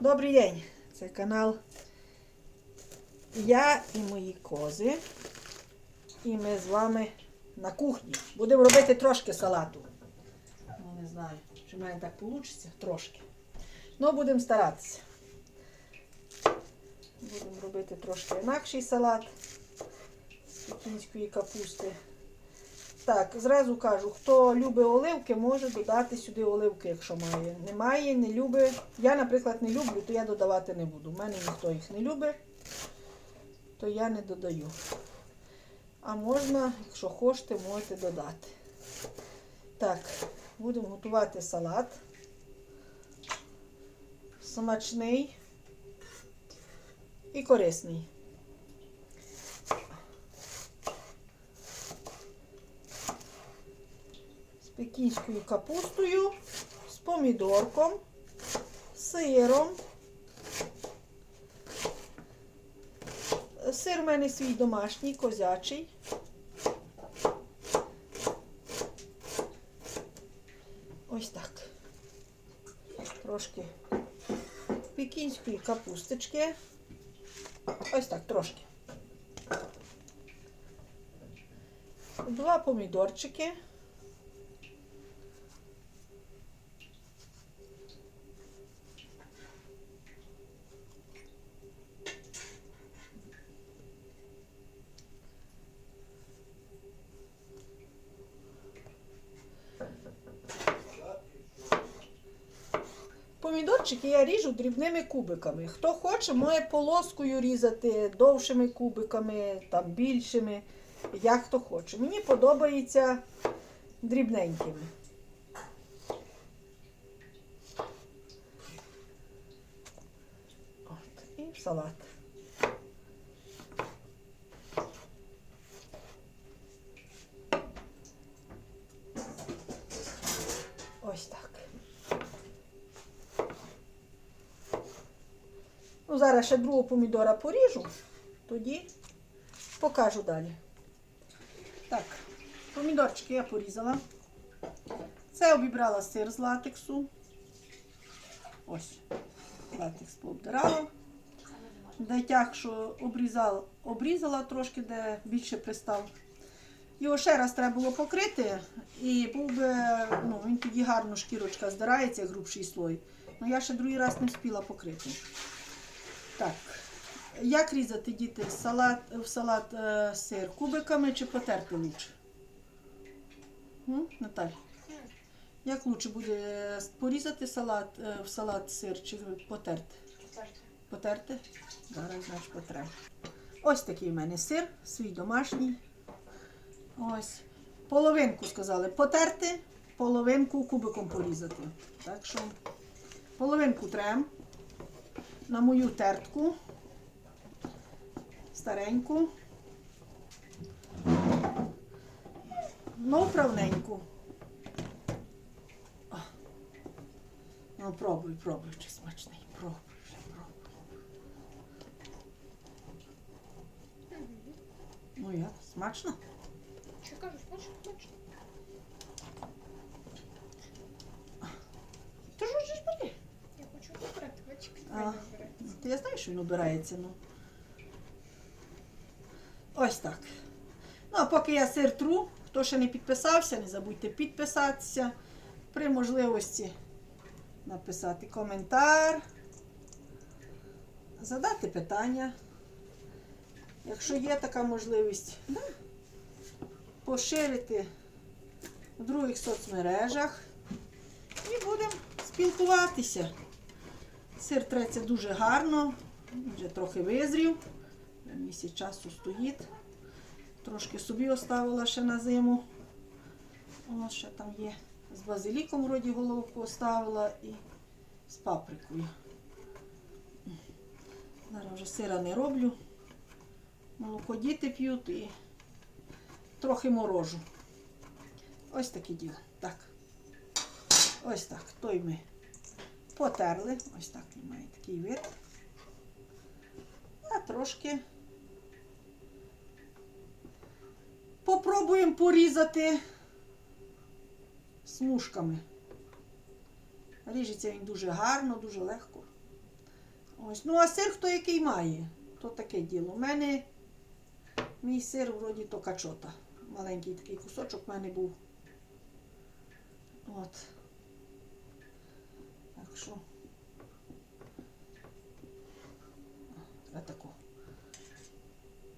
Добрий день! Це канал Я і мої кози. І ми з вами на кухні. Будемо робити трошки салату. Ну, не знаю, чи в мене так вийде, трошки. Ну, будемо старатися. Будемо робити трошки інакший салат з пекінської капусти. Так, зразу кажу, хто любить оливки, може додати сюди оливки, якщо має. Немає, не любить. Я, наприклад, не люблю, то я додавати не буду. У мене ніхто їх не любить, то я не додаю. А можна, якщо хочете, можете додати. Так, будемо готувати салат. Смачний і корисний. Пекінською капустою, з помідорком, сиром. Сир в мене свій домашній, козячий. Ось так. Трошки пекінської капусточки. Ось так, трошки. Два помідорчики. Помідорчики я ріжу дрібними кубиками. Хто хоче, може полоскою різати довшими кубиками, там більшими, як хто хоче. Мені подобається дрібненькими. От, і салат. Ну, зараз ще другого помідора поріжу, тоді покажу далі. Так, помідорчики я порізала. Це обібрала сир з латексу. Ось, латекс пообдирала. Де тяг, що обрізала, обрізала трошки, де більше пристав. Його ще раз треба було покрити, і був би, ну, він тоді гарно шкірочка здирається, грубший слой. Ну я ще другий раз не встигла покрити. Так. Як різати діти салат, в салат е, сир? Кубиками чи потерти лучше? М? Наталь? Як лучше буде е, порізати салат, е, в салат сир чи потерти? Потерти? Зараз значить потрем. Ось такий в мене сир, свій домашній. Ось. Половинку сказали потерти, половинку кубиком порізати. Так що половинку трем на мою тертку. Стареньку. Ну, правненьку. Ну, пробуй, пробуй, чи смачний. Пробуй, вже, пробуй. Ну як, смачно? Що кажеш, хочеш, хочеш? Ти ж ж бери. Я хочу вибрати, бачиш, А. Ти я знаю, що він обирається, ну. Ось так. Ну, а поки я сир тру, хто ще не підписався, не забудьте підписатися. При можливості написати коментар, задати питання. Якщо є така можливість, да, поширити в других соцмережах і будемо спілкуватися. Сир треться дуже гарно, вже трохи визрів, місяць часу стоїть. Трошки собі оставила ще на зиму. Ось ще там є. З базиліком вроді головку оставила і з паприкою. Зараз вже сира не роблю. Молоко діти п'ють і трохи морожу. Ось таке діло. Так. Ось так. Той ми потерли. Ось так він має такий вид. А трошки попробуємо порізати смужками. Ріжеться він дуже гарно, дуже легко. Ось. Ну, а сир хто який має, то таке діло. У мене мій сир вроді то качота. Маленький такий кусочок в мене був. От. Так що. Таку.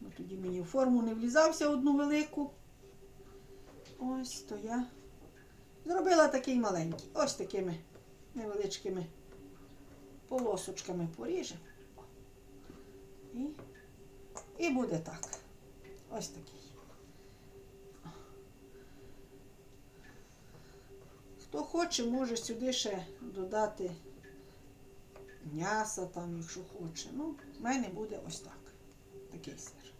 Ну, тоді мені в форму не влізався одну велику. Ось то я зробила такий маленький. Ось такими невеличкими полосочками поріжемо. І, і буде так. Ось такий. Хто хоче, може сюди ще додати м'яса там, якщо хоче. Ну, в мене буде ось так. Такий сир.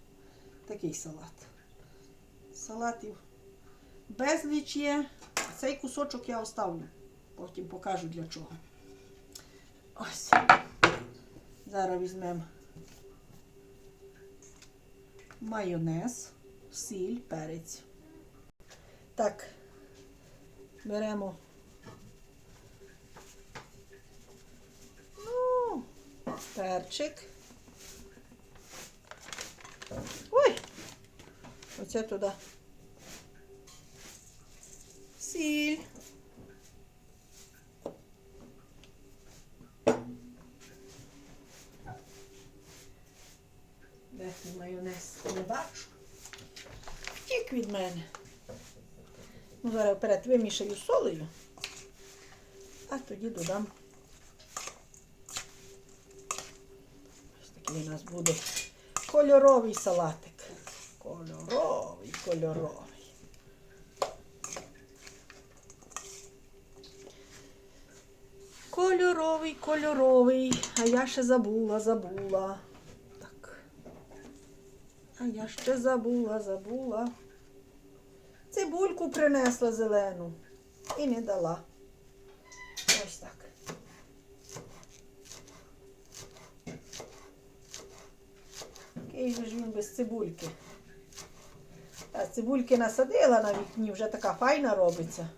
Такий салат. Салатів безліч є. Цей кусочок я оставлю. Потім покажу для чого. Ось. Зараз візьмемо майонез, сіль, перець. Так, беремо. Ну, перчик. Ой! Оце туди. Сіль. Верхній майонез не бачу. Тік від мене. Ну, зараз вперед вимішаю солею, а тоді додам. Ось такий у нас буде кольоровий салатик. Кольоровий, кольоровий. Кольоровий, кольоровий. А я ще забула, забула. Так. А я ще забула, забула. Цибульку принесла зелену і не дала. Ось так. Який же ж він без цибульки. Та цибульки насадила на вікні, вже така файна робиться.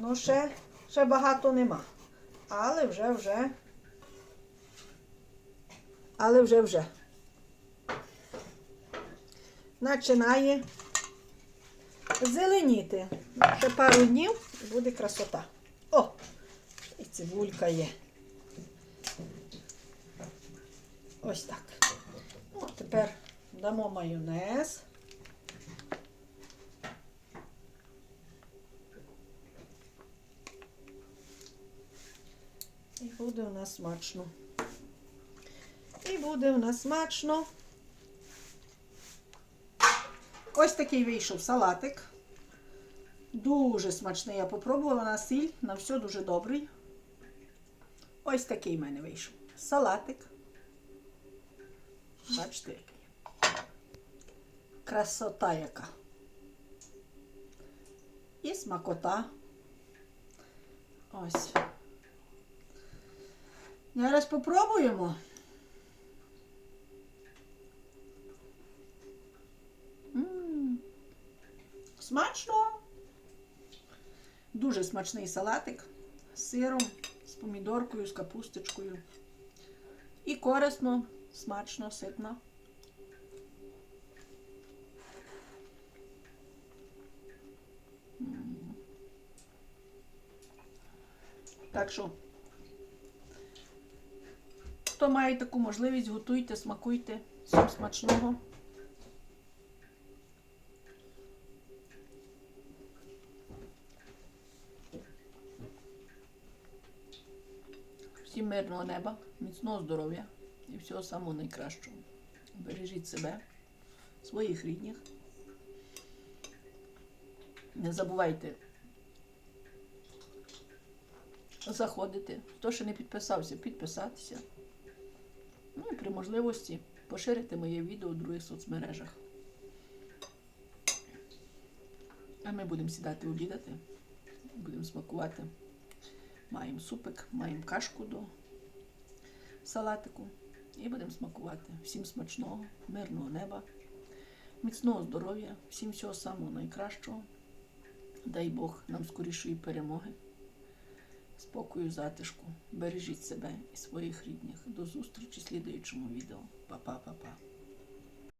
Ну, ще, ще багато нема. Але вже вже. Але вже вже. Починає зеленіти. Ще пару днів буде красота. О! І цибулька є. Ось так. Тепер дамо майонез. І буде у нас смачно. І буде у нас смачно. Ось такий вийшов салатик. Дуже смачний. Я попробувала на сіль, на все дуже добрий. Ось такий в мене вийшов. Салатик. Бачите. Красота яка. І смакота. Ось. Зараз попробуємо. М, Смачно. Дуже смачний салатик з сиром, з помідоркою, з капусточкою. І корисно, смачно, ситно. Так що, хто має таку можливість, готуйте, смакуйте. Всім смачного. Всім мирного неба, міцного здоров'я і всього самого найкращого. Бережіть себе, своїх рідних. Не забувайте заходити. Хто ще не підписався, підписатися. Ну і при можливості поширити моє відео у других соцмережах. А ми будемо сідати обідати, будемо смакувати. Маємо супик, маємо кашку до салатику і будемо смакувати. Всім смачного, мирного неба, міцного здоров'я, всім всього самого найкращого. Дай Бог нам скорішої перемоги. спокою, затишку. Бережіть себе і своїх рідних. До зустрічі в слідуючому відео. Па-па-па.